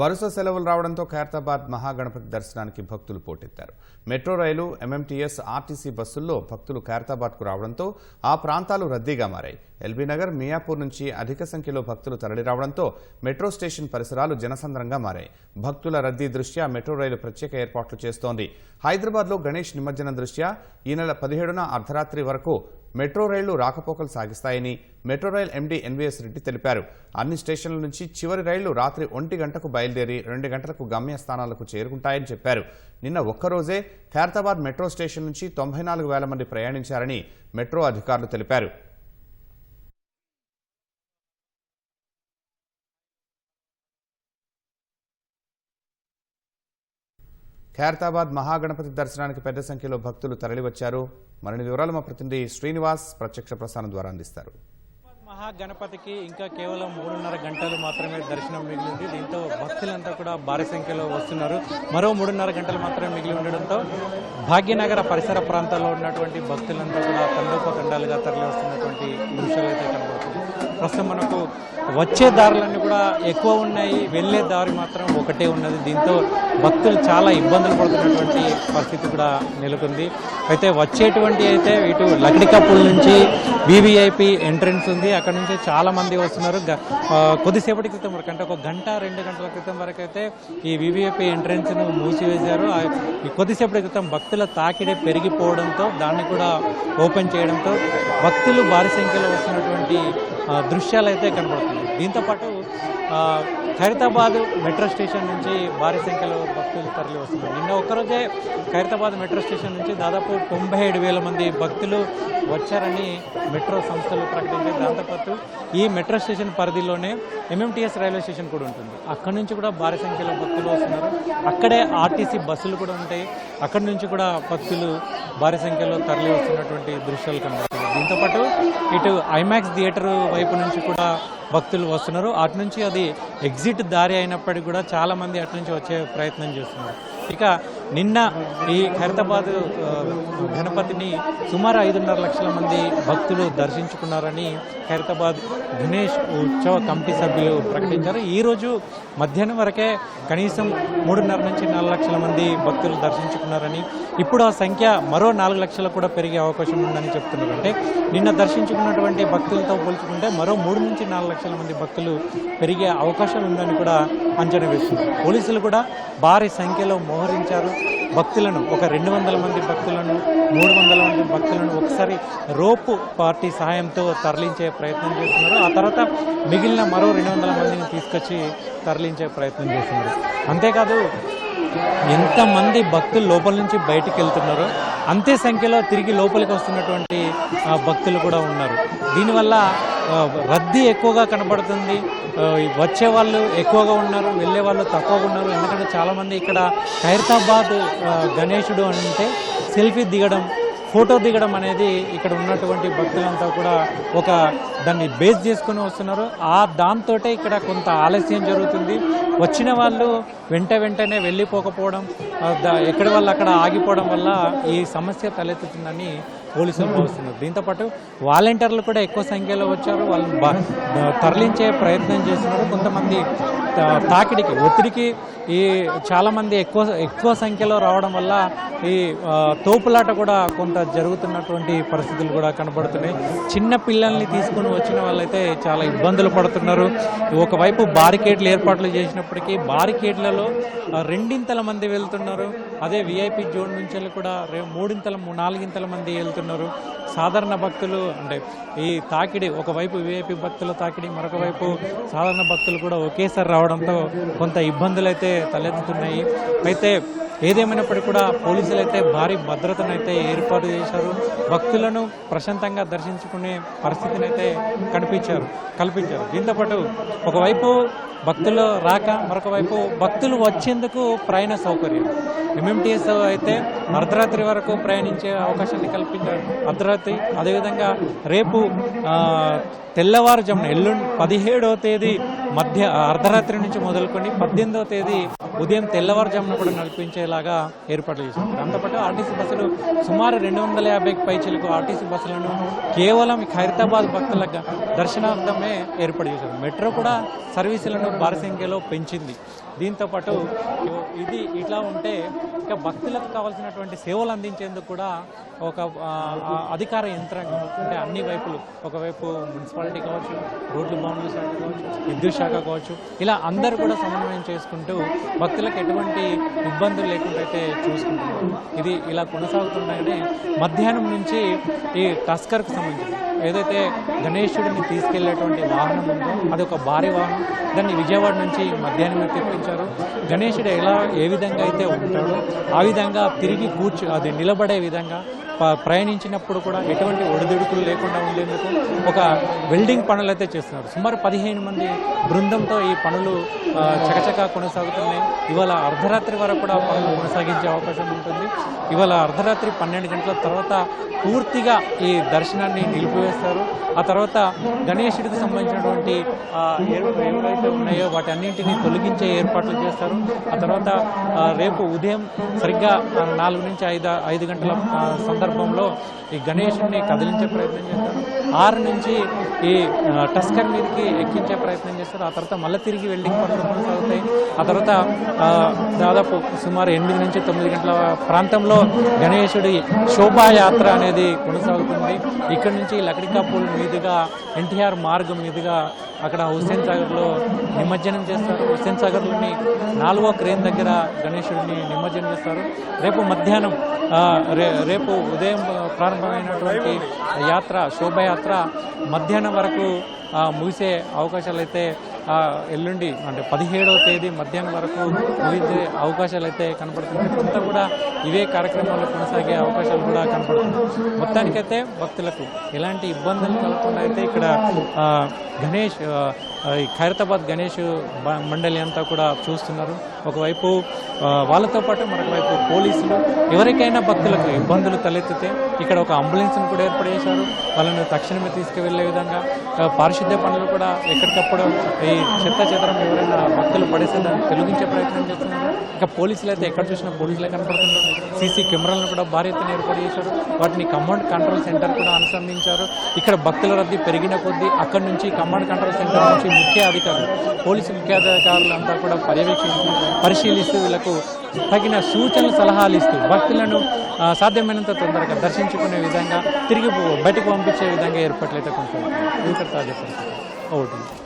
వరుస సెలవులు రావడంతో ఖైరతాబాద్ మహాగణపతి దర్శనానికి భక్తులు పోటెత్తారు. మెట్రో రైలు ఎంఎంటీఎస్ ఆర్టీసీ బస్సుల్లో భక్తులు ఖైరతాబాద్కు రావడంతో ఆ ప్రాంతాలు రద్దీగా మారాయి. ఎల్బీ నగర్ మియాపూర్ నుంచి అధిక సంఖ్యలో భక్తులు తరలి రావడంతో మెట్రో స్టేషన్ పరిసరాలు జనసంద్రంగా మారాయి. భక్తుల రద్దీ దృష్ట్యా మెట్రో రైలు ప్రత్యేక ఏర్పాట్లు చేస్తోంది. హైదరాబాద్లో గణేష్ నిమజ్జనం దృష్ట్యా ఈ నెల పదిహేడున అర్ధరాత్రి వరకు మెట్రో రైళ్ళు రాకపోకలు సాగిస్తాయని metro rail MD NVS Reddy తెలిపారు. అన్ని స్టేషన్ల నుంచి చివరి రైళ్ళు రాత్రి ఒంటి గంటకు బయలుదేరి రెండు గంటలకు గమ్యస్థానాలకు చేరుకుంటాయని చెప్పారు. నిన్న ఒక్కరోజే ఖైరతాబాద్ మెట్రో స్టేషన్ నుంచి తొంభై నాలుగు వేల మంది ప్రయాణించారని మెట్రో అధికారులు తెలిపారు. ఖైరతాబాద్ మహాగణపతి దర్శనానికి పెద్ద సంఖ్యలో భక్తులు తరలివచ్చారు. మరిన్ని వివరాలు మా ప్రతినిధి శ్రీనివాస్ ప్రత్యక్ష ప్రసారం ద్వారా అందిస్తారు. మహాగణపతికి ఇంకా కేవలం మూడున్నర గంటలు మాత్రమే దర్శనం మిగిలింది. దీంతో భక్తులంతా కూడా భారీ సంఖ్యలో వస్తున్నారు. మరో మూడున్నర గంటలు మాత్రమే మిగిలి ఉండడంతో భాగ్యనగర పరిసర ప్రాంతాల్లో ఉన్నటువంటి భక్తులంతా కూడా తండోపతండాలుగా తరలి వస్తున్నటువంటి దృశ్యాలు అయితే కనబడుతుంది ప్రస్తుతం మనకు వచ్చే దారులన్నీ కూడా ఎక్కువ ఉన్నాయి. వెళ్ళే దారి మాత్రం ఒకటే ఉన్నది. దీంతో భక్తులు చాలా ఇబ్బందులు పడుతున్నటువంటి పరిస్థితి కూడా నెలకొంది. అయితే వచ్చేటువంటి అయితే ఇటు లక్డికప్పుల నుంచి వివిఐపి ఎంట్రన్స్ ఉంది. అక్కడ నుంచి చాలా మంది వస్తున్నారు కొద్దిసేపటి క్రితం వరకు అంటే ఒక గంట రెండు గంటల క్రితం వరకు అయితే ఈ వివిఐపి ఎంట్రన్స్ను మూసివేశారు. కొద్దిసేపటి క్రితం భక్తుల తాకిడి పెరిగిపోవడంతో దాన్ని కూడా ఓపెన్ చేయడంతో భక్తులు భారీ సంఖ్యలో వస్తున్నటువంటి దృశ్యాలు అయితే కనబడుతుంది దీంతో పాటు ఖైరతాబాద్ మెట్రో స్టేషన్ నుంచి భారీ సంఖ్యలో భక్తులు తరలి వస్తున్నారు. నిన్న ఒక్కరోజే ఖైరతాబాద్ మెట్రో స్టేషన్ నుంచి దాదాపు తొంభై ఏడు వేల మంది భక్తులు వచ్చారని మెట్రో సంస్థలు ప్రకటించాయి. దాంతోపాటు ఈ మెట్రో స్టేషన్ పరిధిలోనే ఎంఎంటీఎస్ రైల్వే స్టేషన్ కూడా ఉంటుంది. అక్కడి నుంచి కూడా భారీ సంఖ్యలో భక్తులు వస్తున్నారు. అక్కడే ఆర్టీసీ బస్సులు కూడా ఉంటాయి. అక్కడి నుంచి కూడా భక్తులు భారీ సంఖ్యలో తరలి వస్తున్నటువంటి దృశ్యాలు కనబడుతున్నాయి దీంతోపాటు ఇటు ఐమాక్స్ థియేటర్ వైపు నుంచి కూడా భక్తులు వస్తున్నారు. అటు నుంచి అది ఎగ్జిట్ దారి అయినప్పటికీ కూడా చాలా మంది అటు నుంచి వచ్చే ప్రయత్నం చేస్తున్నారు. ఇక నిన్న ఈ ఖైరతాబాద్ గణపతిని సుమారు ఐదున్నర లక్షల మంది భక్తులు దర్శించుకున్నారని ఖైరతాబాద్ గణేష్ ఉత్సవ కమిటీ సభ్యులు ప్రకటించారు. ఈరోజు మధ్యాహ్నం వరకే కనీసం మూడున్నర నుంచి నాలుగు లక్షల మంది భక్తులు దర్శించుకున్నారని ఇప్పుడు ఆ సంఖ్య మరో నాలుగు లక్షలు కూడా పెరిగే అవకాశం ఉందని చెప్తున్నారు. అంటే నిన్న దర్శించుకున్నటువంటి భక్తులతో పోల్చుకుంటే మరో మూడు నుంచి నాలుగు లక్షల మంది భక్తులు పెరిగే అవకాశం ఉందని కూడా అంచనా వేస్తున్నారు. పోలీసులు కూడా భారీ సంఖ్యలో మోహరించారు. భక్తులను ఒక రెండు వందల మంది భక్తులను మూడు వందల మంది భక్తులను ఒకసారి రోపు పార్టీ సహాయంతో తరలించే ప్రయత్నం చేస్తున్నారు. ఆ తర్వాత మిగిలిన మరో రెండు వందల మందిని తీసుకొచ్చి తరలించే ప్రయత్నం చేస్తున్నారు. అంతేకాదు ఎంతమంది భక్తులు లోపల నుంచి బయటికి వెళ్తున్నారో అంతే సంఖ్యలో తిరిగి లోపలికి వస్తున్నటువంటి భక్తులు కూడా ఉన్నారు. దీనివల్ల రద్దీ ఎక్కువగా కనబడుతుంది. వచ్చే వాళ్ళు ఎక్కువగా ఉన్నారు వెళ్ళే వాళ్ళు తక్కువగా ఉన్నారు. ఎందుకంటే చాలామంది ఇక్కడ ఖైరతాబాద్ గణేశుడు అంటే సెల్ఫీ దిగడం ఫోటో దిగడం అనేది ఇక్కడ ఉన్నటువంటి భక్తులంతా కూడా ఒక దాన్ని బేస్ చేసుకుని వస్తున్నారు. ఆ దాంతో ఇక్కడ కొంత ఆలస్యం జరుగుతుంది. వచ్చిన వాళ్ళు వెంట వెంటనే వెళ్ళిపోకపోవడం ఎక్కడి వాళ్ళు అక్కడ ఆగిపోవడం వల్ల ఈ సమస్య తలెత్తుతుందని పోలీసులు భావిస్తున్నారు దీంతోపాటు వాలంటీర్లు కూడా ఎక్కువ సంఖ్యలో వచ్చారు. వాళ్ళని తరలించే ప్రయత్నం చేస్తున్నారు. కొంతమంది తా- తాకిడికి ఒత్తిడికి ఈ చాలామంది ఎక్కువ ఎక్కువ సంఖ్యలో రావడం వల్ల ఈ తోపులాట కూడా కొంత జరుగుతున్నటువంటి పరిస్థితులు కూడా కనబడుతున్నాయి. చిన్న పిల్లల్ని తీసుకుని వచ్చిన వాళ్ళైతే చాలా ఇబ్బందులు పడుతున్నారు. ఒకవైపు బారికేడ్లు ఏర్పాట్లు చేసినప్పటికీ బారికేడ్లలో రెండింతల మంది వెళ్తున్నారు. అదే విఐపి జోన్ నుంచి వెళ్ళి కూడా రే- మూడింతల నాలుగింతల మంది వెళ్తున్నారు. సాధారణ భక్తులు అంటే ఈ తాకిడి ఒకవైపు విఐపి భక్తుల తాకిడి మరొక వైపు సాధారణ భక్తులు కూడా ఒకేసారి రావడంతో కొంత ఇబ్బందులు అయితే తలెత్తుతున్నాయి. అయితే ఏదేమైనప్పటికీ కూడా పోలీసులు అయితే భారీ భద్రతను అయితే ఏర్పాటు చేశారు. భక్తులను ప్రశాంతంగా దర్శించుకునే పరిస్థితిని అయితే కనిపించారు కల్పించారు. దీంతోపాటు ఒకవైపు భక్తులు రాక మరొక వైపు భక్తులు వచ్చేందుకు ప్రయాణ సౌకర్యం. ఎంఎంటీఎస్ అయితే అర్ధరాత్రి వరకు ప్రయాణించే అవకాశాన్ని కల్పించారు. అర్ధరాత్రి అదేవిధంగా రేపు తెల్లవారుజామున ఎల్లుండి పదిహేడవ తేదీ మధ్య అర్ధరాత్రి నుంచి మొదలుకొని పద్దెనిమిదవ తేదీ ఉదయం తెల్లవారుజామున కూడా నడిపించేలా ఉండేలాగా ఏర్పాట్లు చేశారు. దాంతోపాటు ఆర్టీసీ బస్సులు సుమారు రెండు వందల యాభైకి పైచీలకు ఆర్టీసీ బస్సులను కేవలం ఖైరతాబాద్ భక్తుల దర్శనార్థమే ఏర్పాటు చేశారు. మెట్రో కూడా సర్వీసులను భారీ సంఖ్యలో పెంచింది. దీంతో పాటు ఇది ఇట్లా ఉంటే ఇక భక్తులకు కావాల్సినటువంటి సేవలు అందించేందుకు కూడా ఒక అధికార యంత్రాంగం అంటే అన్ని వైపులు ఒకవైపు మున్సిపాలిటీ కావచ్చు రోడ్లు భవనాల శాఖ కావచ్చు విద్యుత్ శాఖ కావచ్చు ఇలా అందరూ కూడా సమన్వయం చేసుకుంటూ భక్తులకు ఎటువంటి ఇబ్బందులు లేకుండా అయితే చూసుకుంటున్నాం. ఇది ఇలా కొనసాగుతుండగానే మధ్యాహ్నం నుంచి ఈ టస్కర్కు సంబంధించి ఏదైతే గణేశుడిని తీసుకెళ్ళేటువంటి వాహనం ఉందో అది ఒక భారీ వాహనం. దాన్ని విజయవాడ నుంచి మధ్యాహ్నం తెప్పించారు. గణేశుడు ఎలా ఏ విధంగా అయితే ఉంటాడో ఆ విధంగా తిరిగి కూర్చు అది నిలబడే విధంగా ప్రయాణించినప్పుడు కూడా ఎటువంటి ఒడిదుడుకులు లేకుండా ఉండేందుకు ఒక వెల్డింగ్ పనులు అయితే చేస్తున్నారు. సుమారు పదిహేను మంది బృందంతో ఈ పనులు చకచకా కొనసాగుతున్నాయి. ఇవాళ అర్ధరాత్రి వరకు కూడా పనులు కొనసాగించే అవకాశం ఉంటుంది. ఇవాళ అర్ధరాత్రి పన్నెండు గంటల తర్వాత పూర్తిగా ఈ దర్శనాన్ని నిలిపివేస్తారు. ఆ తర్వాత గణేశుడికి సంబంధించినటువంటి ఏవైతే ఉన్నాయో వాటి అన్నింటినీ తొలగించే ఏర్పాట్లు చేస్తారు. ఆ తర్వాత రేపు ఉదయం సరిగ్గా నాలుగు నుంచి ఐదు ఐదు గంటల సందర్భంలో ఈ గణేషుణ్ణి కదిలించే ప్రయత్నం చేస్తారు. ఆరు నుంచి ఈ టస్కర్ మీదకి ఎక్కించే ప్రయత్నం చేస్తారు. ఆ తర్వాత మళ్ళీ తిరిగి వెల్డింగ్ పనులు కొనసాగుతాయి. ఆ తర్వాత దాదాపు సుమారు ఎనిమిది నుంచి తొమ్మిది గంటల ప్రాంతంలో గణేశుడి శోభాయాత్ర అనేది కొనసాగుతుంది. ఇక్కడ నుంచి లకడికాపూల్ మీదుగా ఎన్టీఆర్ మార్గం మీదుగా అక్కడ హుస్సేన్ సాగర్లో నిమజ్జనం చేస్తారు. హుస్సేన్ సాగర్లోని నాలుగో క్రేన్ దగ్గర గణేశుడిని నిమజ్జనం చేస్తారు. రేపు మధ్యాహ్నం రేపు ఉదయం ప్రారంభమైనటువంటి యాత్ర శోభయాత్ర మధ్యాహ్నం వరకు ముగిసే అవకాశాలు అయితే ఎల్లుండి అంటే పదిహేడవ తేదీ మధ్యాహ్నం వరకు ముగిసే అవకాశాలు అయితే కనపడుతున్నాయి. అంతా కూడా ఇవే కార్యక్రమాలు కొనసాగే అవకాశాలు కూడా కనపడుతున్నాయి. మొత్తానికైతే భక్తులకు ఎలాంటి ఇబ్బందులు కలగకుండా అయితే ఇక్కడ గణేష్ ఖైరతాబాద్ గణేష్ మండలి అంతా కూడా చూస్తున్నారు. ఒకవైపు వాళ్ళతో పాటు మరొక వైపు పోలీసులు ఎవరికైనా భక్తులకు ఇబ్బందులు తలెత్తితే ఇక్కడ ఒక అంబులెన్స్ను కూడా ఏర్పాటు చేశారు తక్షణమే తీసుకువెళ్ళే విధంగా పారిశుద్ధ్య పనులు కూడా ఎక్కడికప్పుడు ఈ చెత్త చెదరం ఎవరైనా భక్తులు పడేస్తే దాన్ని తొలగించే ప్రయత్నం చేస్తున్నారు. ఇక పోలీసులు అయితే ఎక్కడ చూసినా పోలీసులే కనపడుతున్నారు. సీసీ కెమెరాలను కూడా భారీ ఎత్తున ఏర్పాటు చేశారు వాటిని కమాండ్ కంట్రోల్ సెంటర్ కూడా అనుసంధించారు. ఇక్కడ భక్తుల రద్దీ పెరిగిన కొద్దీ అక్కడి నుంచి కమాండ్ కంట్రోల్ సెంటర్ నుంచి ముఖ్య అధికారులు పోలీసు ముఖ్య అధికారులు అంతా కూడా పర్యవేక్షిస్తూ పరిశీలిస్తూ వీళ్ళకు తగిన సూచనలు సలహాలు ఇస్తూ భక్తులను సాధ్యమైనంత తొందరగా దర్శించుకునే విధంగా తిరిగి బయటకు పంపించే విధంగా ఏర్పాట్లు అయితే ఇక్కడ తాజా పరిస్థితి ఒకటి